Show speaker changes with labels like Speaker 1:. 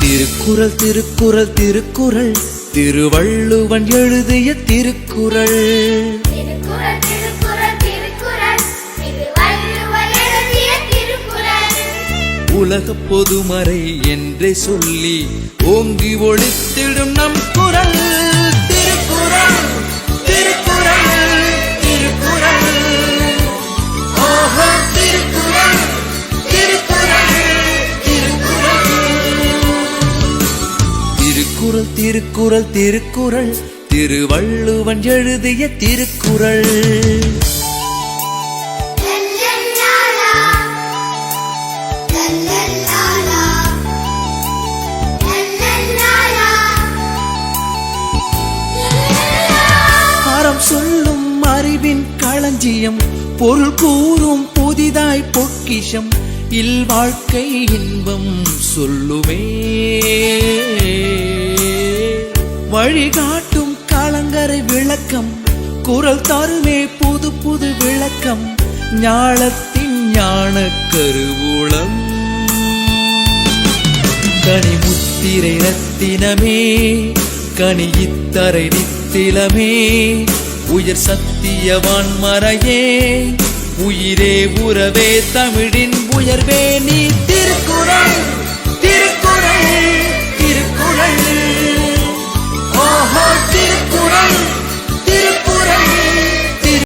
Speaker 1: திருக்குறள் திருக்குறள் திருக்குறள். திருவள்ளுவன் எழுதிய திருக்குறள். உலக பொதுமறை என்றே சொல்லி ஓங்கி ஒளித்திடும் நம் குரல் திருக்குறள் திருக்குறள் திருக்குறள். திருவள்ளுவன் எழுதிய திருக்குறள். அறம் சொல்லும் அறிவின் களஞ்சியம் பொருள் கூறும் புதிதாய் பொக்கிஷம் இல்வாழ்க்கை இன்பம் சொல்லுமே. வழிகாட்டும் கலங்கரை விளக்கம். குரல் தருமே புது புது விளக்கம். ஞாழத்தின் ஞான கருவூலம் கனி முத்திரை ரத்தினமே கனி இத்தரை நித்திலமே. உயிர் சத்தியவான் மறையே உயிரே உறவே தமிழின் உயர்வே நீ திருக்குறள்